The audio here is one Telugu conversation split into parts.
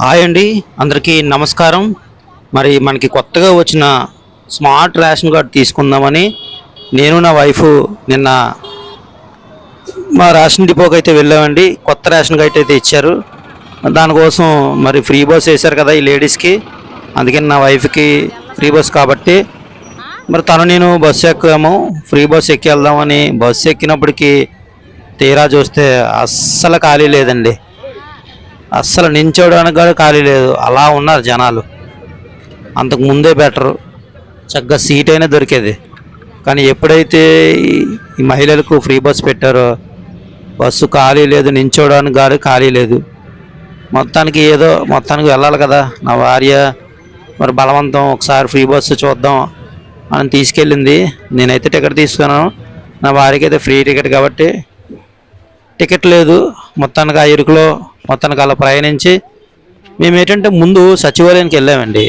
హాయ్ అండి అందరికీ నమస్కారం. మరి మనకి కొత్తగా వచ్చిన స్మార్ట్ రేషన్ కార్డు తీసుకుందామని నేను నా వైఫ్ నిన్న మా రేషన్ డిపోకి అయితే వెళ్ళామండి. కొత్త రేషన్ కార్డ్ అయితే ఇచ్చారు. దానికోసం మరి ఫ్రీ బస్ వేశారు కదా ఈ లేడీస్కి. అందుకని నా వైఫ్కి ఫ్రీ బస్ కాబట్టి మరి తను నేను బస్సు ఎక్కాము. ఫ్రీ బస్ ఎక్కి వెళ్దామని బస్సు ఎక్కినప్పటికీ తీరా చూస్తే అస్సలు ఖాళీ లేదండి. అస్సలు నించోడానికి కూడా ఖాళీ లేదు. అలా ఉన్నారు జనాలు. అంతకు ముందే బెటరు చక్కగా సీట్ అయినా దొరికేది. కానీ ఎప్పుడైతే ఈ- ఈ మహిళలకు ఫ్రీ బస్ పెట్టారో బస్సు ఖాళీ లేదు నించోడానికి కూడా ఖాళీ లేదు. మొత్తానికి ఏదో మొత్తానికి వెళ్ళాలి కదా. నా భార్య మరి బలవంతం ఒకసారి ఫ్రీ బస్సు చూద్దాం అని తీసుకెళ్ళింది. నేనైతే టికెట్ తీసుకున్నాను. నా భార్యకి అయితే ఫ్రీ టికెట్ కాబట్టి టికెట్ లేదు. మొత్తానికి ఆ ఇరుకులో మొత్తానికి అలా ప్రయాణించి మేము ఏంటంటే ముందు సచివాలయానికి వెళ్ళామండి.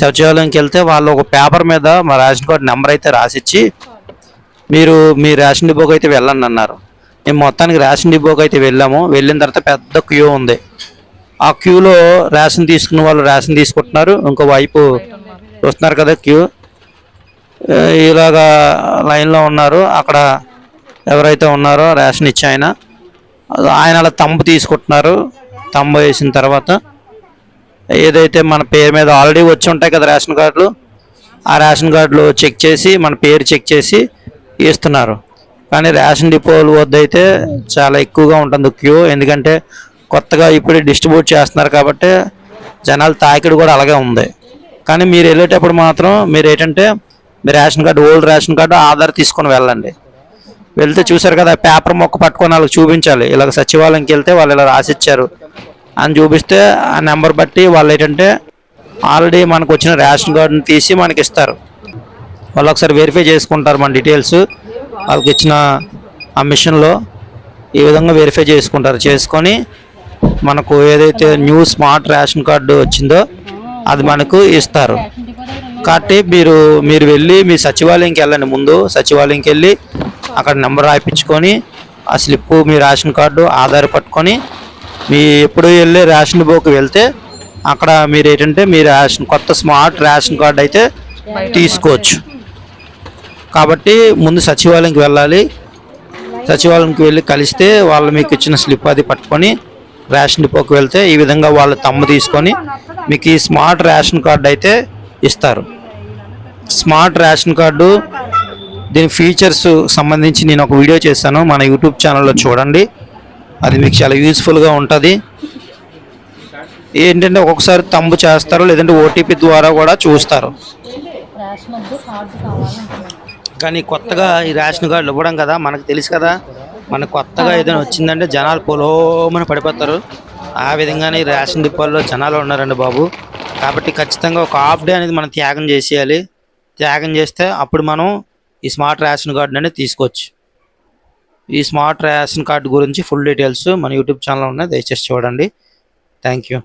సచివాలయానికి వెళ్తే వాళ్ళు ఒక పేపర్ మీద మా రేషన్ కార్డు నెంబర్ అయితే రాసిచ్చి మీరు మీ రేషన్ డిపోకి అయితే వెళ్ళండి అన్నారు. మేము మొత్తానికి రేషన్ డిపోకి అయితే వెళ్ళాము. వెళ్ళిన తర్వాత పెద్ద క్యూ ఉంది. ఆ క్యూలో రేషన్ తీసుకున్న వాళ్ళు రేషన్ తీసుకుంటున్నారు. ఇంకో వైపు వస్తున్నారు కదా క్యూ. ఇలాగా లైన్లో ఉన్నారు. అక్కడ ఎవరైతే ఉన్నారో రేషన్ ఇచ్చి ఆయన ఆయన అలా తంబు తీసుకుంటున్నారు. తంబు వేసిన తర్వాత ఏదైతే మన పేరు మీద ఆల్రెడీ వచ్చి ఉంటాయి కదా రేషన్ కార్డులు ఆ రేషన్ కార్డులు చెక్ చేసి మన పేరు చెక్ చేసి ఇస్తున్నారు. కానీ రేషన్ డిపోలు వద్ద అయితే చాలా ఎక్కువగా ఉంటుంది క్యూ. ఎందుకంటే కొత్తగా ఇప్పుడే డిస్ట్రిబ్యూట్ చేస్తున్నారు కాబట్టి జనాల తాకిడి కూడా అలాగే ఉంది. కానీ మీరు వెళ్ళేటప్పుడు మాత్రం మీరు ఏంటంటే మీ ration card old ration card Aadhaar తీసుకొని వెళ్ళండి. వెళ్తే చూసారు కదా పేపర్ మొక్క పట్టుకొని వాళ్ళకి చూపించాలి. ఇలాగ సచివాలయంకి వెళ్తే వాళ్ళు ఇలా రాసిచ్చారు. అని చూపిస్తే ఆ నెంబర్ బట్టి వాళ్ళు ఏంటంటే ఆల్రెడీ మనకు వచ్చిన రేషన్ కార్డుని తీసి మనకి ఇస్తారు. వాళ్ళు ఒకసారి వెరిఫై చేసుకుంటారు మన డీటెయిల్స్. వాళ్ళకి ఇచ్చిన ఆ మిషన్లో ఈ విధంగా వెరిఫై చేసుకుంటారు. చేసుకొని మనకు ఏదైతే న్యూ స్మార్ట్ రేషన్ కార్డు వచ్చిందో అది మనకు ఇస్తారు. కాబట్టి మీరు మీరు వెళ్ళి మీ సచివాలయంకి వెళ్ళండి ముందు. సచివాలయంకి వెళ్ళి అక్కడ నెంబర్ రాయించుకొని ఆ స్లిప్ మీ రేషన్ కార్డు ఆధార్ పట్టుకొని మీ ఎప్పుడు వెళ్ళి రేషన్ డిపోకి వెళ్తే అక్కడ మీరు ఏంటంటే మీ రేషన్ కొత్త స్మార్ట్ రేషన్ కార్డు అయితే తీసుకోవచ్చు. కాబట్టి ముందు సచివాలయంకి వెళ్ళాలి. సచివాలయంకి వెళ్ళి కలిస్తే వాళ్ళు మీకు ఇచ్చిన స్లిప్ అది పట్టుకొని రేషన్ డిపోకి వెళ్తే ఈ విధంగా వాళ్ళు తమ్ము తీసుకొని మీకు ఈ స్మార్ట్ రేషన్ కార్డు అయితే ఇస్తారు. స్మార్ట్ రేషన్ కార్డు దీని ఫీచర్స్ సంబంధించి నేను ఒక వీడియో చేశాను. మన యూట్యూబ్ ఛానల్లో చూడండి. అది మీకు చాలా యూస్ఫుల్గా ఉంటుంది. ఏంటంటే ఒక్కొక్కసారి తంబు చేస్తారు లేదంటే ఓటీపీ ద్వారా కూడా చూస్తారు. కానీ కొత్తగా ఈ రేషన్ కార్డులు ఇవ్వడం కదా మనకు తెలుసు కదా. మనకు కొత్తగా ఏదైనా వచ్చిందంటే జనాలు పొలోమన పడిపోతారు. ఆ విధంగానే ఈ రేషన్ డిపోల్లో జనాలు ఉన్నారండి బాబు. కాబట్టి ఖచ్చితంగా ఒక హాఫ్ డే అనేది మనం త్యాగం చేసేయాలి. త్యాగం చేస్తే అప్పుడు మనం ఈ స్మార్ట్ రేషన్ కార్డు అనేది తీసుకోవచ్చు. ఈ స్మార్ట్ రేషన్ కార్డు గురించి ఫుల్ డీటెయిల్స్ మన యూట్యూబ్ ఛానల్ ఉన్నాయి దయచేసి చూడండి. Thank you